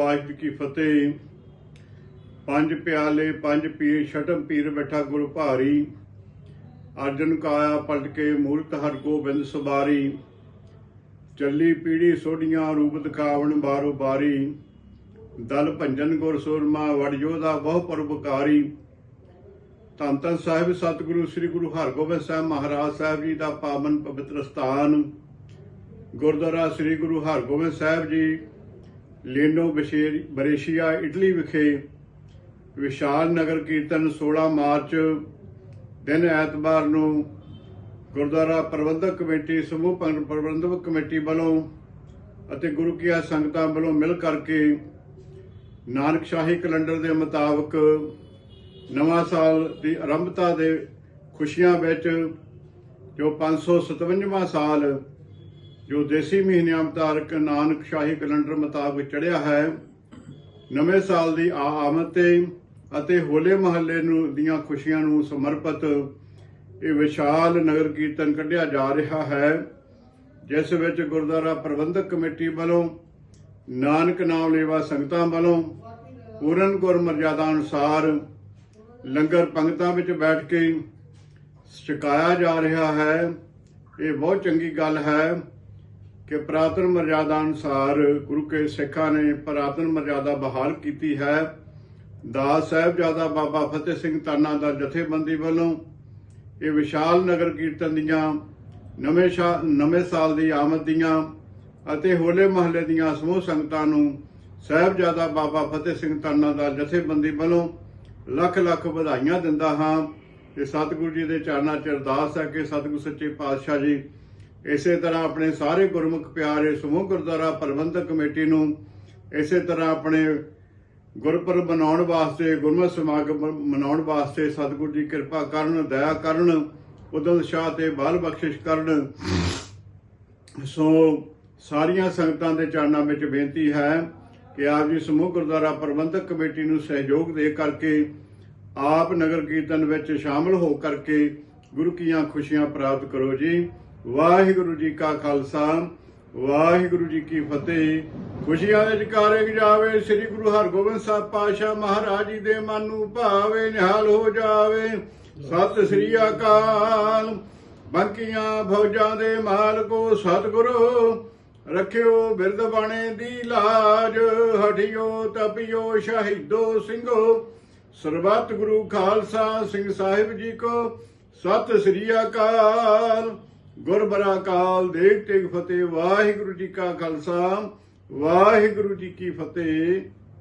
ਵਾਹਿਗੁਰੂ ਕੀ ਫਤਿਹ। ਪੰਜ ਪਿਆਲੇ, ਪੰਜ ਪੀਰ, ਛਟਮ ਪੀਰ ਬੈਠਾ ਗੁਰ ਭਾਰੀ। ਅਰਜਨ ਕਾਇਆ ਪਲਟ ਕੇ ਮੂਰਤ ਹਰ ਗੋਬਿੰਦ ਸਵਾਰੀ ਚੱਲੀ ਪੀੜੀ ਸੋਢੀਆਂ ਰੂਪ ਦਿਖਾਵਣ ਬਾਰੋ ਬਾਰੀ। ਦਲ ਭੰਜਨ ਗੁਰ ਸੂਰਮਾ ਵੜ ਯੋਧਾ ਬਹੁ ਪਰਉਪਕਾਰੀ ਧੰਨ ਧੰਨ ਸਾਹਿਬ, ਸਤਿਗੁਰੂ ਸ੍ਰੀ ਗੁਰੂ ਹਰਗੋਬਿੰਦ ਸਾਹਿਬ ਮਹਾਰਾਜ ਸਾਹਿਬ ਜੀ ਦਾ ਪਾਵਨ ਪਵਿੱਤਰ ਸਥਾਨ। ਗੁਰਦੁਆਰਾ ਸ੍ਰੀ ਗੁਰੂ ਹਰਗੋਬਿੰਦ ਸਾਹਿਬ ਜੀ ਲੇਨੋ ਬਸ਼ੇਰ ਬਰੇਸ਼ੀਆ, ਇਟਲੀ ਵਿਖੇ ਵਿਸ਼ਾਲ ਨਗਰ ਕੀਰਤਨ 16 ਮਾਰਚ ਦਿਨ ਐਤਵਾਰ ਨੂੰ ਗੁਰਦੁਆਰਾ ਪ੍ਰਬੰਧਕ ਕਮੇਟੀ, ਸਮੂਹ ਪ੍ਰਬੰਧਕ ਕਮੇਟੀ ਵੱਲੋਂ ਅਤੇ ਗੁਰੂ ਕੀਆ ਸੰਗਤਾਂ ਵੱਲੋਂ ਮਿਲ ਕਰਕੇ ਨਾਨਕ ਸ਼ਾਹੀ ਕੈਲੰਡਰ ਦੇ ਮੁਤਾਬਕ ਨਵਾਂ ਸਾਲ ਦੀ ਆਰੰਭਤਾ ਦੇ ਖੁਸ਼ੀਆਂ ਵਿੱਚ ਜੋ 557ਵਾਂ ਸਾਲ ਜੋ ਦੇਸੀ ਮਹੀਨਿਆਂ ਮੁਤਾਬਕ ਨਾਨਕ ਸ਼ਾਹੀ ਕੈਲੰਡਰ ਮੁਤਾਬਕ ਚੜਿਆ ਹੈ, ਨਵੇਂ ਸਾਲ ਦੀ ਆਮਦ ਤੇ ਅਤੇ ਹੋਲੇ ਮਹੱਲੇ ਨੂੰ ਦੀਆਂ ਖੁਸ਼ੀਆਂ ਨੂੰ ਸਮਰਪਿਤ ਇਹ ਵਿਸ਼ਾਲ ਨਗਰ ਕੀਰਤਨ ਕੱਢਿਆ ਜਾ ਰਿਹਾ ਹੈ, ਜਿਸ ਵਿੱਚ ਗੁਰਦੁਆਰਾ ਪ੍ਰਬੰਧਕ ਕਮੇਟੀ ਵੱਲੋਂ, ਨਾਨਕ ਨਾਮ ਲੇਵਾ ਸੰਗਤਾਂ ਵੱਲੋਂ, ਪੂਰਨ ਗੁਰ ਮਰਜ਼ਾਦਾ ਅਨੁਸਾਰ ਲੰਗਰ ਪੰਗਤਾਂ ਵਿੱਚ ਬੈਠ ਕੇ ਛਕਾਇਆ ਜਾ ਰਿਹਾ ਹੈ। ਇਹ ਬਹੁਤ ਚੰਗੀ ਗੱਲ ਹੈ। ਕਿ ਪ੍ਰਾਤਨ ਮਰਜ਼ਾਦਾ ਅਨੁਸਾਰ ਗੁਰੂ ਕੇ ਸਿੱਖਾਂ ਨੇ ਪ੍ਰਾਤਨ ਮਰਜ਼ਾਦਾ ਬਹਾਲ ਕੀਤੀ ਹੈ। ਦਾਸ ਸਾਹਿਬਜ਼ਾਦਾ ਬਾਬਾ ਫਤਿਹ ਸਿੰਘ ਤਾਨਾ ਦਾ ਜਥੇਬੰਦੀ ਵੱਲੋਂ ਇਹ ਵਿਸ਼ਾਲ ਨਗਰ ਕੀਰਤਨ ਦੀਆਂ, ਨਵੇਂ ਸ਼ਾ- ਨਵੇਂ ਸਾਲ ਦੀ ਆਮਦ ਦੀਆਂ ਅਤੇ ਹੋਲੇ ਮਹੱਲੇ ਦੀਆਂ ਸਮੂਹ ਸੰਗਤਾਂ ਨੂੰ ਸਾਹਿਬਜ਼ਾਦਾ ਬਾਬਾ ਫਤਿਹ ਸਿੰਘ ਤਾਨਾ ਦਾ ਜਥੇਬੰਦੀ ਵੱਲੋਂ ਲੱਖ ਲੱਖ ਵਧਾਈਆਂ ਦਿੰਦਾ ਹਾਂ। ਤੇ ਸਤਿਗੁਰੂ ਜੀ ਦੇ ਚਰਨਾਂ 'ਚ ਅਰਦਾਸ ਹੈ ਕਿ ਸਤਿਗੁਰੂ ਸੱਚੇ ਪਾਤਸ਼ਾਹ ਜੀ ਇਸੇ ਤਰ੍ਹਾਂ ਆਪਣੇ ਸਾਰੇ ਗੁਰਮੁਖ ਪਿਆਰੇ ਸਮੂਹ ਗੁਰਦੁਆਰਾ ਪ੍ਰਬੰਧਕ ਕਮੇਟੀ ਨੂੰ ਇਸੇ ਤਰ੍ਹਾਂ ਆਪਣੇ ਗੁਰਪੁਰਬ ਮਨਾਉਣ ਵਾਸਤੇ, ਗੁਰਮਤਿ ਸਮਾਗਮ ਮਨਾਉਣ ਵਾਸਤੇ ਸਤਿਗੁਰੂ ਜੀ ਕਿਰਪਾ ਕਰਨ, ਦਇਆ ਕਰਨ, ਉਦਮ ਸ਼ਾਹ ਤੇ ਬਾਲ ਬਖਸ਼ਿਸ਼ ਕਰਨ। ਸੋ ਸਾਰੀਆਂ ਸੰਗਤਾਂ ਦੇ ਚਰਨਾਂ ਵਿੱਚ ਬੇਨਤੀ ਹੈ ਕਿ ਆਪ ਜੀ ਸਮੂਹ ਗੁਰਦੁਆਰਾ ਪ੍ਰਬੰਧਕ ਕਮੇਟੀ ਨੂੰ ਸਹਿਯੋਗ ਦੇ ਕਰਕੇ, ਆਪ ਨਗਰ ਕੀਰਤਨ ਵਿੱਚ ਸ਼ਾਮਲ ਹੋ ਕਰਕੇ ਗੁਰੂ ਕੀਆਂ ਖੁਸ਼ੀਆਂ ਪ੍ਰਾਪਤ ਕਰੋ ਜੀ। ਵਾਹਿਗੁਰੂ ਜੀ ਕਾ ਖਾਲਸਾ, ਵਾਹਿਗੁਰੂ ਜੀ ਕੀ ਫਤਿਹ। ਖੁਸ਼ੀਆਂ ਦੇ ਜਕਾਰੇ ਜਾਵੇ ਸ੍ਰੀ ਗੁਰੂ ਹਰਗੋਬਿੰਦ ਸਾਹਿਬ ਪਾਤਸ਼ਾਹ ਮਹਾਰਾਜ ਜੀ ਦੇ ਮਨ ਨੂੰ ਭਾਵੇ, ਨਿਹਾਲ ਹੋ ਜਾਵੇ। ਸਤਿ ਸ੍ਰੀ ਅਕਾਲ। ਬੰਕੀਆਂ ਫੌਜਾਂ ਦੇ ਮਾਲਕੋ ਸਤਿਗੁਰੂ, ਰੱਖਿਓ ਬਿਰਦ ਬਾਣੇ ਦੀ ਲਾਜ, ਹਟਿਓ, ਤਪਿਓ, ਸ਼ਹੀਦੋ ਸਿੰਘੋ। ਸਰਬੱਤ ਗੁਰੂ ਖਾਲਸਾ ਸਿੰਘ ਸਾਹਿਬ ਜੀ ਕੋ ਸਤਿ ਸ੍ਰੀ ਅਕਾਲ। ਗੁਰਬਰਾ ਕਾਲ ਦੇਖ ਤੇਗ ਫਤਿਹ ਵਾਹਿਗੁਰੂ ਜੀ ਕਾ ਖਾਲਸਾ ਵਾਹਿਗੁਰੂ ਜੀ ਕੀ ਫਤਿਹ।